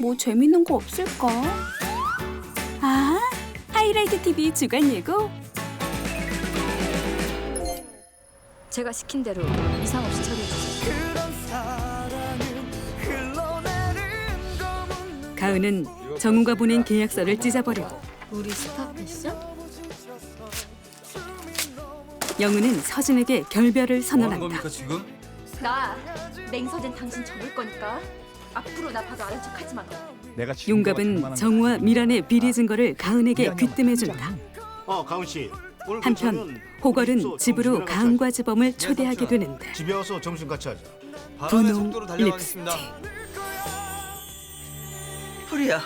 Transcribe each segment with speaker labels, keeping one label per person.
Speaker 1: 뭐 재밌는 거 없을까? 아, 하이라이트 TV 주간 예고.
Speaker 2: 제가 시킨 대로 이상 없이 처리해 주세요.
Speaker 1: 가은은 정우가 보낸 계약서를 찢어버리고
Speaker 2: 우리 스타 패션?
Speaker 1: 영우는 서준에게 결별을
Speaker 3: 뭐 하는
Speaker 1: 선언한다.
Speaker 3: 겁니까 지금?
Speaker 2: 나 맹서진 당신 접을 거니까 앞으로 나 봐도 아는 척 하지 마.
Speaker 4: 내가
Speaker 1: 용갑은 정우와. 미란의 비리 증거를 가은에게 귀뜸해준다.
Speaker 5: 어, 가은 씨. 오늘
Speaker 1: 한편
Speaker 5: 괜찮으면
Speaker 1: 호걸은
Speaker 5: 있어,
Speaker 1: 집으로
Speaker 5: 점심이나 같이
Speaker 1: 가은과. 지범을 초대하게 되는데
Speaker 5: 집에 와서 점심 같이 하자.
Speaker 3: 바람의
Speaker 1: 분홍
Speaker 3: 속도로 달려가겠습니다.
Speaker 6: 프리야,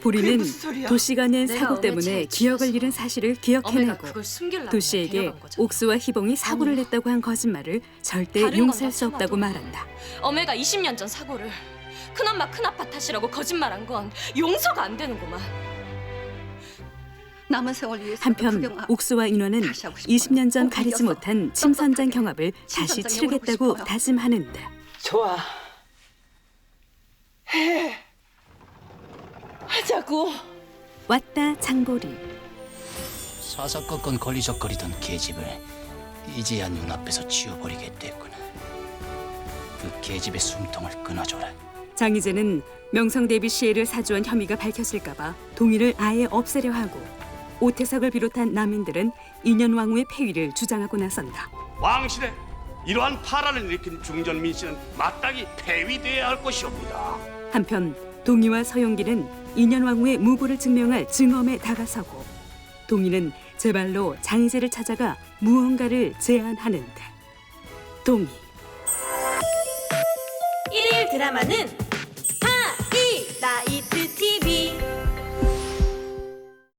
Speaker 1: 보리는
Speaker 6: 그게 무슨 소리야?
Speaker 1: 도시가 낸
Speaker 2: 내가
Speaker 1: 사고 때문에 기억을 잃은 사실을
Speaker 2: 어머니가
Speaker 1: 기억해내고
Speaker 2: 그걸
Speaker 1: 도시에게
Speaker 2: 데려간 거잖아.
Speaker 1: 옥수와 희봉이 사고를. 냈다고 한 거짓말을 절대
Speaker 2: 다른
Speaker 1: 용서할 건수 없다고
Speaker 2: 다
Speaker 1: 말한다.
Speaker 7: 어메가 20년 전 사고를 큰엄마 큰아빠 탓이라고 거짓말한 건 용서가 안 되는구만.
Speaker 6: 남은 세월 위해서
Speaker 1: 한편 옥수와
Speaker 6: 싶어요.
Speaker 1: 20년
Speaker 6: 전꼭
Speaker 1: 가리지 못한 침선장 경합을 다시 치르겠다고. 다짐하는데
Speaker 6: 좋아. 해. 하자고.
Speaker 1: 왔다 장보리
Speaker 8: 사사건건 걸리적거리던 계집을 이제야 눈앞에서 치워버리겠다구나. 그 계집의 숨통을 끊어줘라.
Speaker 1: 장희재는 명성대비 시해를 사주한 혐의가 밝혀질까봐 동의를 아예 없애려 하고 오태석을 비롯한 남인들은 인현왕후의 폐위를 주장하고 나선다.
Speaker 9: 왕실에 이러한 파란을 일으킨 중전민 씨는 마땅히 폐위돼야 할 것이옵니다.
Speaker 1: 한편 동희와 서용기는 인현왕후의 무고를 증명할 증언에 다가서고 동희는 제발로 장희재를 찾아가 무언가를 제안하는데 동희
Speaker 7: 일일 드라마는